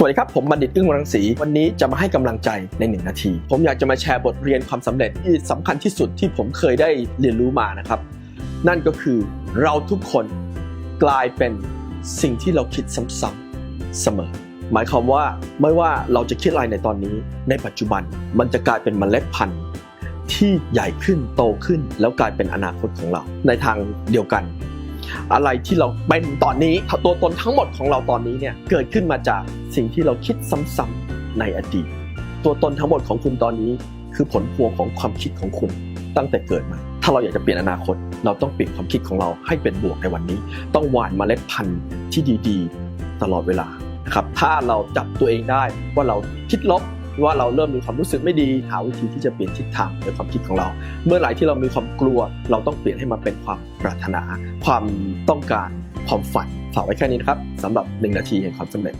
สวัสดีครับ ผมบัณฑิตกึ้งวรังสี วันนี้จะมาให้กำลังใจใน 1 นาที ผมอยากจะมาแชร์บทเรียนความสำเร็จที่สำคัญที่สุดที่ผมเคยได้เรียนรู้มานะครับ นั่นก็คือเราทุกคนกลายเป็นสิ่งที่เราคิดซ้ำๆเสมอ หมายความว่าไม่ว่าเราจะคิดอะไรในตอนนี้ ในปัจจุบันมันจะกลายเป็นเมล็ดพันธุ์ที่ใหญ่ขึ้นโตขึ้น แล้วกลายเป็นอนาคตของเรา ในทางเดียวกัน อะไรที่เราเป็นตอนนี้ตัวตนทั้งหมดของเราตอนนี้เนี่ยเกิดขึ้นมาจากสิ่งที่เราคิดซ้ำๆในอดีต ตัวตนทั้งหมดของคุณตอนนี้ คือผลพวงของความคิดของคุณตั้งแต่เกิดมา ถ้าเราอยากจะเปลี่ยนอนาคต เราต้องเปลี่ยนความคิดของเราให้เป็นบวกในวันนี้ ต้องหว่านเมล็ดพันธุ์ที่ดี ๆ ตลอดเวลานะครับถ้าเราจับตัวเองได้ว่าเราคิดลบ ว่าเราเริ่มมีความรู้สึกไม่ดีหาวิธีที่จะเปลี่ยนทิศทางในความคิดของเรา เมื่อไหร่ที่เรามีความกลัว เราต้องเปลี่ยนให้มาเป็นความปรารถนา ความต้องการความฝันฝากไว้แค่นี้นะครับสำหรับ1นาทีแห่งความสำเร็จ